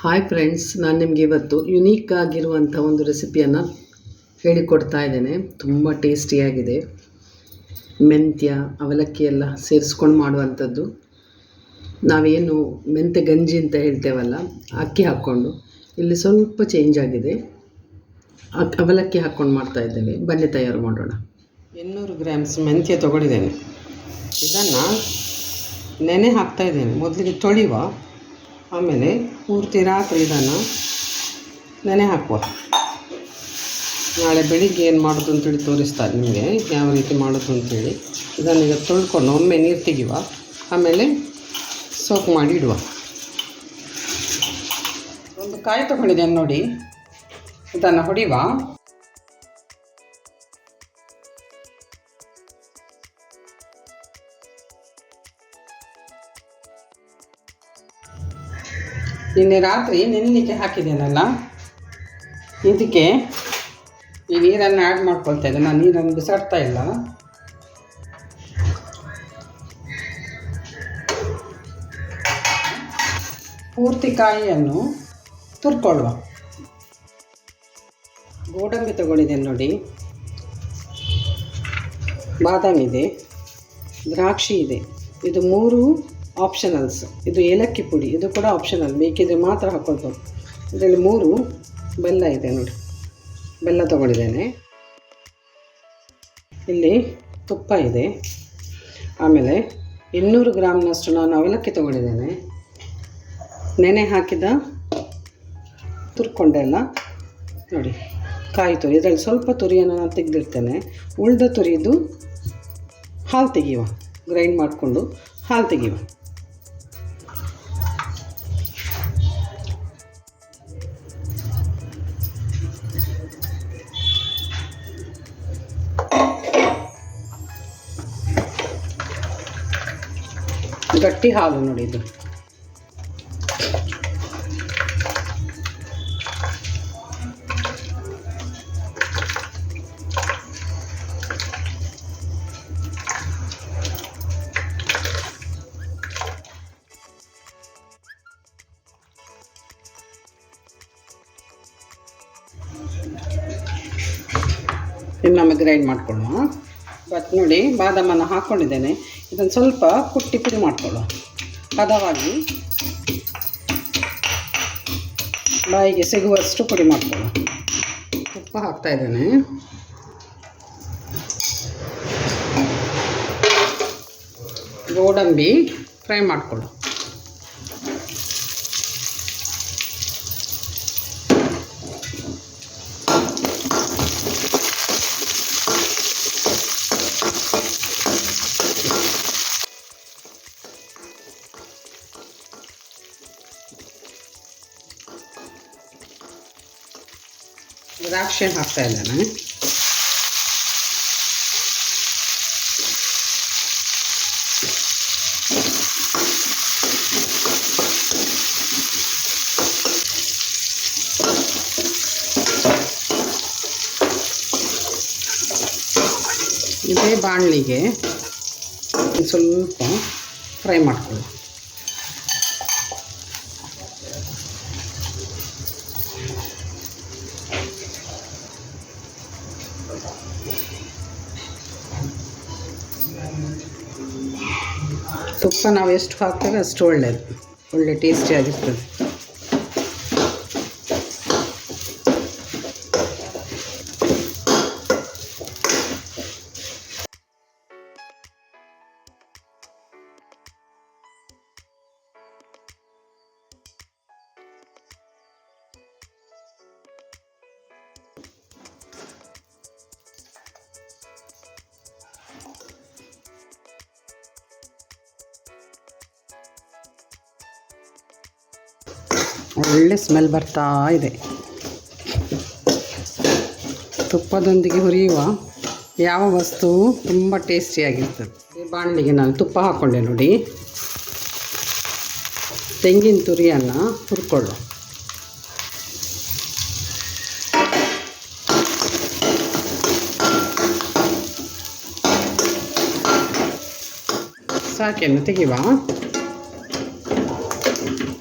Hi friends ನಾನು ನಿಮಗೆ ಇವತ್ತು ಯುನೀಕ್ ಆಗಿರುವಂಥ ಒಂದು ರೆಸಿಪಿಯನ್ನು ಹೇಳಿಕೊಡ್ತಾ ಇದ್ದೇನೆ. ತುಂಬ ಟೇಸ್ಟಿಯಾಗಿದೆ ಮೆಂತ್ಯ, ಅವಲಕ್ಕಿ ಎಲ್ಲ ಸೇರಿಸ್ಕೊಂಡು ಮಾಡುವಂಥದ್ದು. ನಾವೇನು ಮೆಂತ್ಯ ಗಂಜಿ ಅಂತ ಹೇಳ್ತೇವಲ್ಲ, ಅಕ್ಕಿ ಹಾಕ್ಕೊಂಡು. ಇಲ್ಲಿ ಸ್ವಲ್ಪ ಚೇಂಜ್ ಆಗಿದೆ. ಅವಲಕ್ಕಿ ಹಾಕ್ಕೊಂಡು ಮಾಡ್ತಾ ಇದ್ದೇವೆ. ಬನ್ನಿ ತಯಾರು ಮಾಡೋಣ. ಇನ್ನೂರು ಗ್ರಾಮ್ಸ್ ಮೆಂತ್ಯ ತೊಗೊಂಡಿದ್ದೇನೆ. ಇದನ್ನು ನೆನೆ ಹಾಕ್ತಾ ಇದ್ದೇನೆ. ಮೊದಲಿಗೆ ತೊಳೆಯುವ ಆಮೇಲೆ ಪೂರ್ತಿ ರಾತ್ರಿ ಇದನ್ನು ನೆನೆ ಹಾಕುವ. ನಾಳೆ ಬೆಳಿಗ್ಗೆ ಏನು ಮಾಡೋದು ಅಂತೇಳಿ ತೋರಿಸ್ತಾರೆ ನಿಮಗೆ ಯಾವ ರೀತಿ ಮಾಡೋದು ಅಂತೇಳಿ. ಇದನ್ನು ಈಗ ತೊಳ್ಕೊಂಡು ಒಮ್ಮೆ ನೀರು ತೆಗಿವ ಆಮೇಲೆ ಸೋಕ್ ಮಾಡಿ ಇಡುವ. ಒಂದು ಕಾಯಿ ತೊಗೊಂಡಿದ್ದೇನೆ ನೋಡಿ. ಇದನ್ನು ಹೊಡಿವ ನಿನ್ನೆ ರಾತ್ರಿ ನೆನಲಿಕ್ಕೆ ಹಾಕಿದ್ದೇನಲ್ಲ? ಇದಕ್ಕೆ ಈ ನೀರನ್ನು ಆ್ಯಡ್ ಮಾಡ್ಕೊಳ್ತಾ ಇದ್ದೆ ನಾನು ನೀರನ್ನು ಬಿಸಾಡ್ತಾ ಇಲ್ಲ. ಪೂರ್ತಿ ಕಾಯಿಯನ್ನು ತುರ್ಕೊಳ್ಳುವ. ಗೋಡಂಬಿ ತಗೊಂಡಿದ್ದೇನೆ ನೋಡಿ. ಬಾದಾಮಿ ಇದೆ. ದ್ರಾಕ್ಷಿ ಇದೆ. ಇದು ಮೂರು ಆಪ್ಷನಲ್ಸ್ ಇದು ಏಲಕ್ಕಿ ಪುಡಿ. ಇದು ಕೂಡ ಆಪ್ಷನಲ್ ಬೇಕಿದ್ರೆ ಮಾತ್ರ ಹಾಕ್ಕೊಳ್ಬೋದು ಇದರಲ್ಲಿ ಮೂರು ಬೆಲ್ಲ ಇದೆ ನೋಡಿ. ಬೆಲ್ಲ ತಗೊಂಡಿದ್ದೇನೆ. ಇಲ್ಲಿ ತುಪ್ಪ ಇದೆ. ಆಮೇಲೆ ಇನ್ನೂರು ಗ್ರಾಮ್ನಷ್ಟು ನಾನು ಅವಲಕ್ಕಿ ತಗೊಂಡಿದ್ದೇನೆ. ನೆನೆ ಹಾಕಿದ ತುರ್ಕೊಂಡೆ ಎಲ್ಲ ನೋಡಿ ಕಾಯಿ ತುರಿ ಇದರಲ್ಲಿ ಸ್ವಲ್ಪ ತುರಿಯನ್ನು ನಾನು ತೆಗೆದಿರ್ತೇನೆ ಉಳಿದ ತುರಿದು ಹಾಲು ತೆಗೆಯುವ. ಗ್ರೈಂಡ್ ಮಾಡಿಕೊಂಡು ಹಾಲು ತೆಗೆಯುವ. ಗಟ್ಟಿ ಹಾಲು ನೋಡಿ ಇದು. ಇನ್ನೊಮ್ಮೆ ಗ್ರೈಂಡ್ ಮಾಡ್ಕೊಳ್ಳೋಣ. ಬಟ್ ನೋಡಿ ಬಾದಾಮನ್ನು ಹಾಕ್ಕೊಂಡಿದ್ದೇನೆ. ಇದನ್ನು ಸ್ವಲ್ಪ ಕುಟ್ಟಿ ಪುಡಿ ಮಾಡ್ಕೊಳ್ಳೋಣ. ಹದವಾಗಿ ಬಾಯಿಗೆ ಸಿಗುವಷ್ಟು ಪುಡಿ ಮಾಡ್ಕೊಳ್ಳೋಣ. ತುಪ್ಪ ಹಾಕ್ತಾ ಇದ್ದೇನೆ. ಗೋಡಂಬಿ ಫ್ರೈ ಮಾಡಿಕೊಳ್ಳು ದ್ರಾಕ್ಷಿ ಹಾಕ್ತಾ ಇದ್ದೇನೆ ಇದೇ ಬಾಣಲಿಗೆ ಒಂದ್ ಸ್ವಲ್ಪ ಫ್ರೈ ಮಾಡ್ಕೊಳ್ಳಿ ತುಪ್ಪ ನಾವು ಎಷ್ಟು ಹಾಕ್ತೇವೆ ಅಷ್ಟು ಒಳ್ಳೆಯದು ಒಳ್ಳೆ ಟೇಸ್ಟಿಯಾಗಿರ್ತದೆ ಒಳ್ಳೆ ಸ್ಮೆಲ್ ಬರ್ತಾ ಇದೆ. ತುಪ್ಪದೊಂದಿಗೆ ಹುರಿಯುವ ಯಾವ ವಸ್ತು ತುಂಬ ಟೇಸ್ಟಿಯಾಗಿರ್ತದೆ ಬಾಣಲಿಗೆ ನಾನು ತುಪ್ಪ ಹಾಕ್ಕೊಂಡೆ ನೋಡಿ. ತೆಂಗಿನ ತುರಿಯನ್ನು ಹುರ್ಕೊಳ್ಳು ಸಾಕೇನು ತೆಗಿವಾ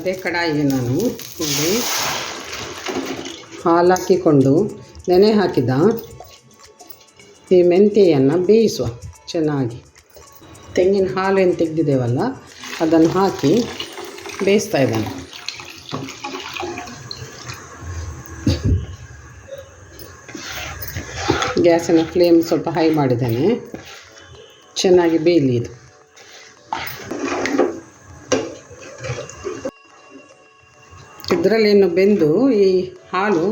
ಅದೇ ಕಡಾಯಿಗೆ ನಾನು ಇಲ್ಲಿ ಹಾಲು ಹಾಕಿಕೊಂಡು ನೆನೆ ಹಾಕಿದ ಈ ಮೆಂತೆಯನ್ನು ಬೇಯಿಸುವ. ಚೆನ್ನಾಗಿ. ತೆಂಗಿನ ಹಾಲು ಏನು ತೆಗೆದಿದ್ದೇವಲ್ಲ, ಅದನ್ನು ಹಾಕಿ ಬೇಯಿಸ್ತಾ ಇದ್ದಾನೆ. ಗ್ಯಾಸಿನ ಫ್ಲೇಮ್ ಸ್ವಲ್ಪ ಹೈ ಮಾಡಿದ್ದೇನೆ. ಚೆನ್ನಾಗಿ ಬೇಯಲಿ ಇದು. ಇದರಲ್ಲೇನು ಬೆಂದು ಈ ಹಾಲು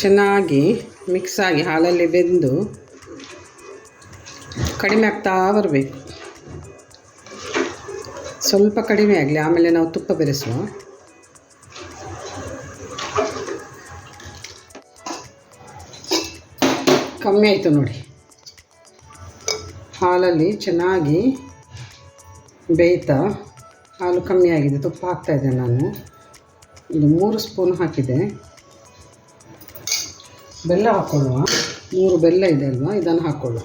ಚೆನ್ನಾಗಿ ಮಿಕ್ಸ್ ಆಗಿ ಹಾಲಲ್ಲಿ ಬೆಂದು ಕಡಿಮೆ ಆಗ್ತಾ ಬರಬೇಕು. ಸ್ವಲ್ಪ ಕಡಿಮೆ ಆಗಲಿ, ಆಮೇಲೆ ನಾವು ತುಪ್ಪ ಬೆರೆಸುವ. ಕಮ್ಮಿ ಆಯಿತು ನೋಡಿ. ಹಾಲಲ್ಲಿ ಚೆನ್ನಾಗಿ ಬೇಯ್ತಾ. ಹಾಲು ಕಮ್ಮಿ ಆಗಿದೆ, ತುಪ್ಪ ಹಾಕ್ತಾಯಿದ್ದೆ ನಾನು. ಇಲ್ಲಿ ಮೂರು ಸ್ಪೂನ್ ಹಾಕಿದೆ. ಬೆಲ್ಲ ಹಾಕ್ಕೊಳ್ಳುವ ಮೂರು ಬೆಲ್ಲ ಇದೆ ಅಲ್ವಾ, ಇದನ್ನು ಹಾಕ್ಕೊಳ್ಳುವ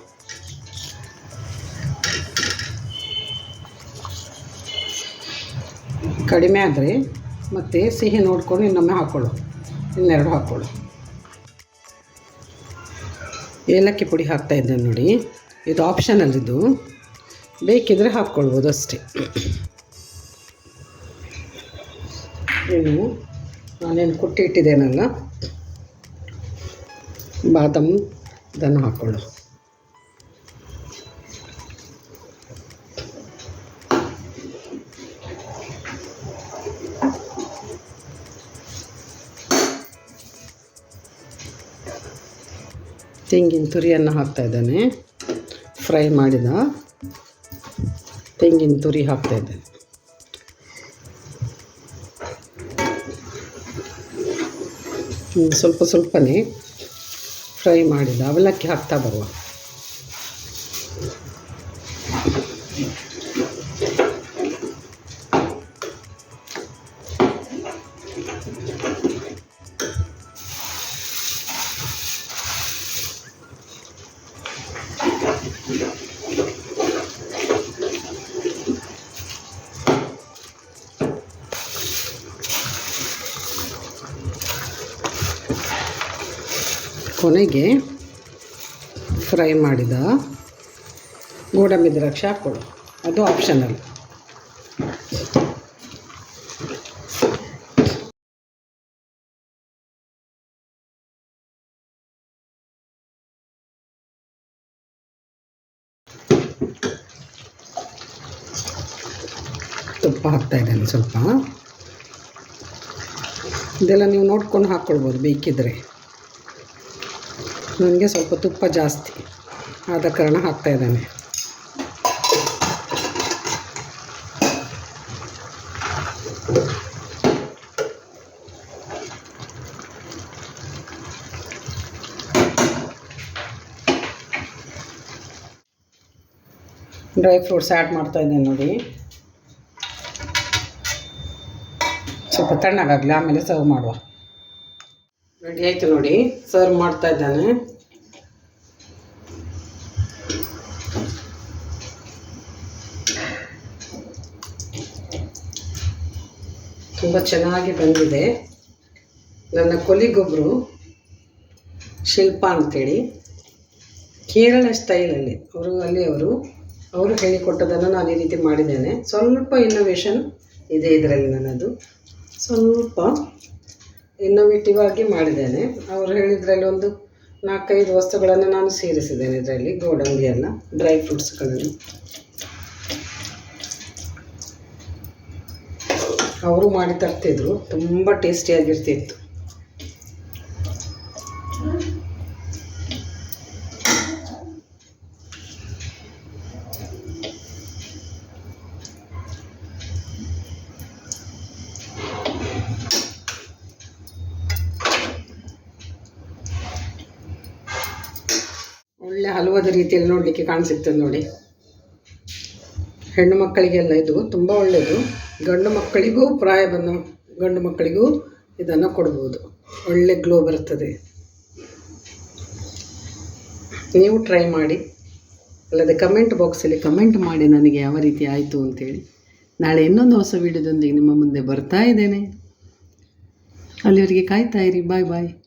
ಕಡಿಮೆ ಆದರೆ ಮತ್ತೆ ಸಿಹಿ ನೋಡಿಕೊಂಡು ಇನ್ನೊಮ್ಮೆ ಹಾಕ್ಕೊಳ್ಳು ಇನ್ನೆರಡು ಹಾಕ್ಕೊಳ್ಳು ಏಲಕ್ಕಿ ಪುಡಿ ಹಾಕ್ತಾಯಿದ್ದೆ ನೋಡಿ. ಇದು ಆಪ್ಷನಲ್ ಇದು ಬೇಕಿದ್ರೆ ಹಾಕ್ಕೊಳ್ಬೋದು ಅಷ್ಟೇ. ಇನ್ನು ನಾನೇನು ಕುಟ್ಟಿಟ್ಟಿದ್ದೇನಲ್ಲ, ಬಾದಾಮ್ ಇದನ್ನು ಹಾಕ್ಕೊಳ್ಳು ತೆಂಗಿನ ತುರಿಯನ್ನು ಹಾಕ್ತಾ ಇದ್ದಾನೆ. ಫ್ರೈ ಮಾಡಿದ ತೆಂಗಿನ ತುರಿ ಹಾಕ್ತಾ ಇದ್ದೇನೆ. ಸ್ವಲ್ಪ ಸ್ವಲ್ಪನೇ ಫ್ರೈ ಮಾಡಿದ ಅವಲಕ್ಕಿ ಹಾಕ್ತಾ ಬರುವ. ಕೊನೆಗೆ ಫ್ರೈ ಮಾಡಿದ ಗೋಡಂಬಿ ದ್ರಾಕ್ಷಿ ಹಾಕ್ಕೊಳ್ಳು ಅದು ಆಪ್ಷನಲ್. ತುಪ್ಪ ಹಾಕ್ತಾ ಇದ್ದೇನೆ ಸ್ವಲ್ಪ ಇದೆಲ್ಲ ನೀವು ನೋಡ್ಕೊಂಡು ಹಾಕ್ಕೊಳ್ಬೋದು ಬೇಕಿದ್ದರೆ ನನಗೆ ಸ್ವಲ್ಪ ತುಪ್ಪ ಜಾಸ್ತಿ ಆದ ಕಾರಣ ಹಾಕ್ತಾ ಇದ್ದಾನೆ. ಡ್ರೈ ಫ್ರೂಟ್ಸ್ ಆ್ಯಡ್ ಮಾಡ್ತಾಯಿದ್ದೇನೆ ನೋಡಿ. ಸ್ವಲ್ಪ ತಣ್ಣಗಾಗಲಿ, ಆಮೇಲೆ ಸರ್ವ್ ಮಾಡುವ. ರೆಡಿ ಆಯಿತು ನೋಡಿ ಸರ್ವ್ ಮಾಡ್ತಾ ಇದ್ದಾನೆ. ತುಂಬ ಚೆನ್ನಾಗಿ ಬಂದಿದೆ. ನನ್ನ ಕೊಲಿಗೊಬ್ಬರು ಶಿಲ್ಪ ಅಂತೇಳಿ. ಕೇರಳ ಸ್ಟೈಲಲ್ಲಿ ಅವರು ಅಲ್ಲಿ ಅವರು ಅವರು ಹೇಳಿಕೊಟ್ಟದನ್ನು ನಾನು ಈ ರೀತಿ ಮಾಡಿದ್ದೇನೆ. ಸ್ವಲ್ಪ ಇನ್ನೋವೇಷನ್ ಇದೆ ಇದರಲ್ಲಿ ನನ್ನದು. ಸ್ವಲ್ಪ ಇನ್ನೋವೇಟಿವ್ ಆಗಿ ಮಾಡಿದ್ದೇನೆ. ಅವರು ಹೇಳಿದ್ರಲ್ಲಿ ಒಂದು ನಾಲ್ಕೈದು ವಸ್ತುಗಳನ್ನು ನಾನು ಸೇರಿಸಿದ್ದೇನೆ ಇದರಲ್ಲಿ ಗೋಡಂಬಿಯನ್ನು ಡ್ರೈ ಫ್ರೂಟ್ಸ್ಗಳನ್ನು ಅವರು ಮಾಡಿ ತರ್ತಿದ್ರು, ತುಂಬ ಟೇಸ್ಟಿಯಾಗಿರ್ತಿತ್ತು ಒಳ್ಳೆ ಹಲವಾದ ರೀತಿಯಲ್ಲಿ ನೋಡಲಿಕ್ಕೆ ಕಾಣಿಸುತ್ತೆ ನೋಡಿ. ಹೆಣ್ಣು ಮಕ್ಕಳಿಗೆಲ್ಲ ಇದು ತುಂಬ ಒಳ್ಳೆಯದು ಗಂಡು ಮಕ್ಕಳಿಗೂ ಪ್ರಾಯ ಬಂದ ಗಂಡು ಮಕ್ಕಳಿಗೂ ಇದನ್ನು ಕೊಡ್ಬೋದು. ಒಳ್ಳೆ ಗ್ಲೋ ಬರ್ತದೆ. ನೀವು ಟ್ರೈ ಮಾಡಿ. ಅಲ್ಲದೆ ಕಮೆಂಟ್ ಬಾಕ್ಸಲ್ಲಿ ಕಮೆಂಟ್ ಮಾಡಿ ನನಗೆ ಯಾವ ರೀತಿ ಆಯಿತು ಅಂತೇಳಿ. ನಾಳೆ ಇನ್ನೊಂದು ಹೊಸ ವಿಡಿಯೋದೊಂದಿಗೆ ನಿಮ್ಮ ಮುಂದೆ ಬರ್ತಾ ಇದ್ದೇನೆ. ಅಲ್ಲಿವರೆಗೆ ಕಾಯ್ತಾ ಇರಿ. ಬಾಯ್ ಬಾಯ್.